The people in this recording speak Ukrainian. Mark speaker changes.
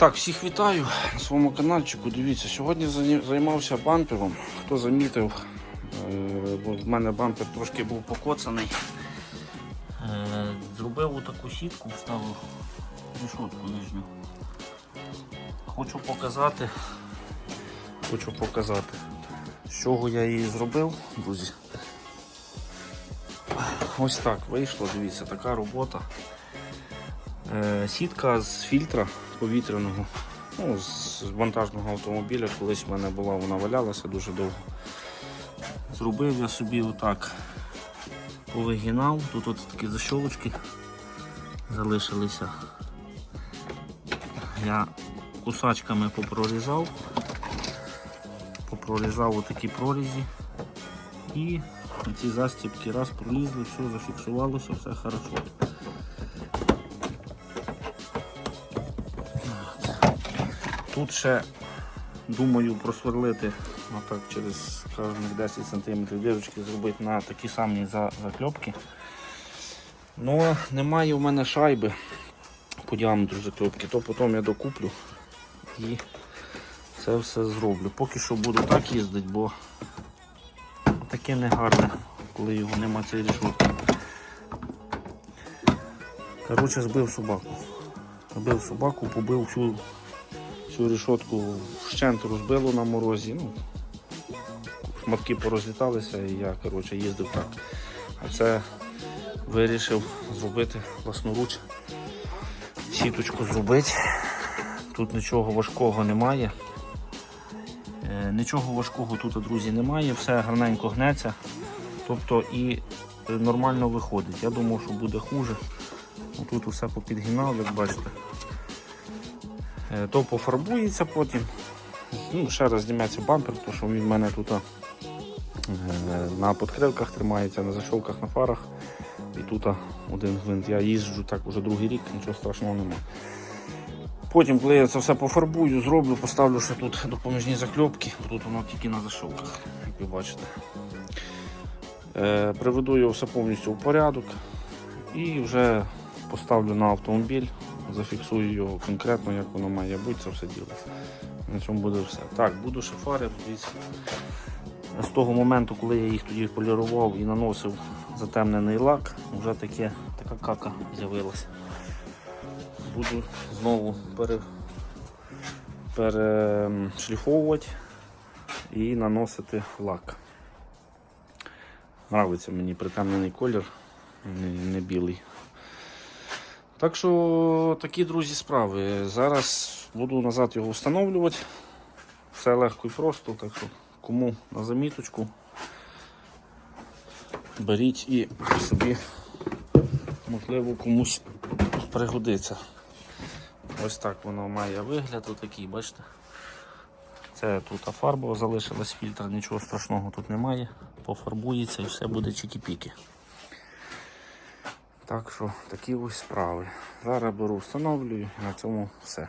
Speaker 1: Так, всіх вітаю на своєму каналчику. Дивіться, сьогодні займався бампером. Хто замітив, е, бо в мене бампер трошки був покоцаний. Е, Зробив отаку сітку, вставив решетку нижню. Хочу показати, хочу показати, з чого я її зробив, друзі. Ось так вийшло, дивіться, така робота. Е, Сітка з фільтра повітряного, ну, з вантажного автомобіля. Колись в мене була, вона валялася дуже довго. Зробив я собі отак повигинав. Тут от такі защолочки залишилися. Я кусачками попрорізав, попрорізав отакі прорізі і ці застібки раз пролізли, все зафіксувалося, все хорошо. Тут ще думаю просверлити отак через кожних 10 см дірочки зробити на такі самі закльопки. Ну, немає в мене шайби по діаметру закльопки, то потім я докуплю і це все зроблю. Поки що буду так їздити, бо таке не гарне, коли його нема цієї рішотки. Коротше, збив собаку. Збив собаку, побив всю Цю решетку вщент розбило на морозі. Ну, шматки порозліталися і я коротше, їздив так. А це вирішив зробити власноруч. Сіточку зробити. Тут нічого важкого немає. Е, Нічого важкого тут, друзі, немає, все гарненько гнеться. Тобто і нормально виходить. Я думав, що буде хуже. Тут усе попідгинав, як бачите. Е, то пофарбується потім. Ну, ще раз зніметься бампер, тому що він в мене тут е, на подкрилках тримається, на зашовках на фарах. І тут один гвинт. Я їжджу так уже другий рік, нічого страшного немає. Потім, коли я це все пофарбую, зроблю, поставлю ще тут допоміжні закльопки, тут воно тільки на зашовках, як ви бачите. Е, приведу його все повністю в порядок і вже поставлю на автомобіль, зафіксую його конкретно, як воно має бути, це все діло. На цьому буде все. Так, буду ще фари. З того моменту, коли я їх тоді полірував і наносив затемнений лак, вже таке, така кака з'явилася. Буду знову пере, перешліфовувати і наносити лак. Нравиться мені притемнений колір, не, не білий. Так що такі, друзі, справи. Зараз буду назад його встановлювати. Все легко і просто, так що кому на заміточку беріть і собі, можливо, комусь пригодиться. Ось так воно має вигляд, отакий, бачите? Це тут фарба залишилась, фільтр, нічого страшного тут немає. Пофарбується і все буде чікі-піки. Так що такі ось справи. Зараз беру, встановлюю і на цьому все.